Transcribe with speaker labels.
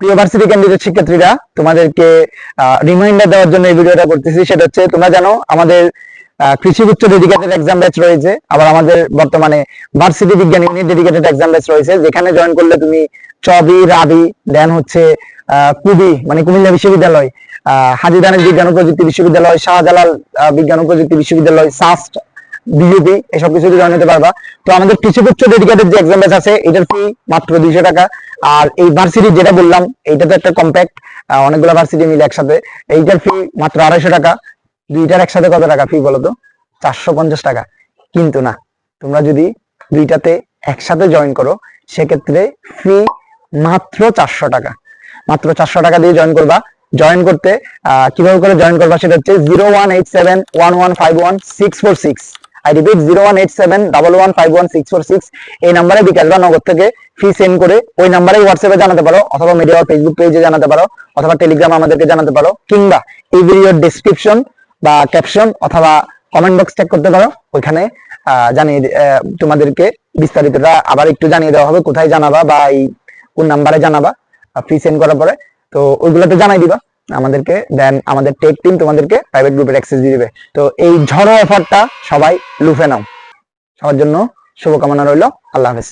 Speaker 1: প্রিয় varsity candidate শিক্ষার্থীরা, তোমাদেরকে রিমাইন্ডার দেওয়ার জন্য এই ভিডিওটা করতেছি। সেটা হচ্ছে, তোমরা জানো, আমাদের কৃষি উচ্চ ডেডিকেটেড এক্সাম ব্যাচ রয়েছে। আবার আমাদের বর্তমানে ভার্সিটি বিজ্ঞান ইউনিট ডেডিকেটেড এক্সাম ব্যাচ রয়েছে। যেখানে জয়েন করলে তুমি চবি রাবি দেন হচ্ছে কুবি মানে কুমিল্লা বিশ্ববিদ্যালয় হাজিদানের বিজ্ঞান ও প্রযুক্তি বিশ্ববিদ্যালয়, শাহজালাল বিজ্ঞান ও প্রযুক্তি বিশ্ববিদ্যালয় সাস্ট বিজেপি এসব কিছুতে জয়েন হতে পারবা। তো আমাদের কৃষি উচ্চ ডেডিকেটেড যে এক্সাম ব্যাচ আছে, এটার ফি মাত্র দুইশো টাকা। আর এই ভার্সিটি যেটা বললাম এইটা তো একটা কম্প্যাক্ট অনেকগুলো ভার্সিটি মিলে একসাথে। এইটার ফি মাত্র আড়াইশো টাকা। দুইটার একসাথে কত টাকা ফি বলো তো চারশো পঞ্চাশ টাকা। কিন্তু না, তোমরা যদি দুইটাতে একসাথে জয়েন করো, সেক্ষেত্রে ফি মাত্র চারশো টাকা। মাত্র চারশো টাকা দিয়ে জয়েন করবা। জয়েন করতে কীভাবে করে জয়েন করবা সেটা হচ্ছে zero one eight seven one one five one six four six repeat zero one eight seven double one five one six four six. এই নাম্বারে বিকাশ বা নগদ থেকে ফি সেন্ড করে ওই নাম্বারে হোয়াটসঅ্যাপে জানাতে পারো, অথবা মিডিয়া ফেসবুক পেজে জানাতে পারো, অথবা টেলিগ্রাম আমাদেরকে জানাতে পারো, কিংবা এই ভিডিওর ডেসক্রিপশন বা ক্যাপশন অথবা কমেন্ট বক্স চেক করতে পারো। ওইখানে জানিয়ে তোমাদেরকে বিস্তারিতটা আবার একটু জানিয়ে দেওয়া হবে, কোথায় জানাবা বা এই কোন নাম্বারে জানাবা ফি সেন্ড করার পরে। তো ওইগুলোতে জানাই দিবা। আমাদেরকে দেন আমাদের টেক টিম তোমাদেরকে প্রাইভেট গ্রুপের অ্যাক্সেস দিয়ে দেবে। তো এই ঝড়ো অফারটা সবাই লুফে নাও। সবার জন্য শুভকামনা রইল। আল্লাহ হাফেজ।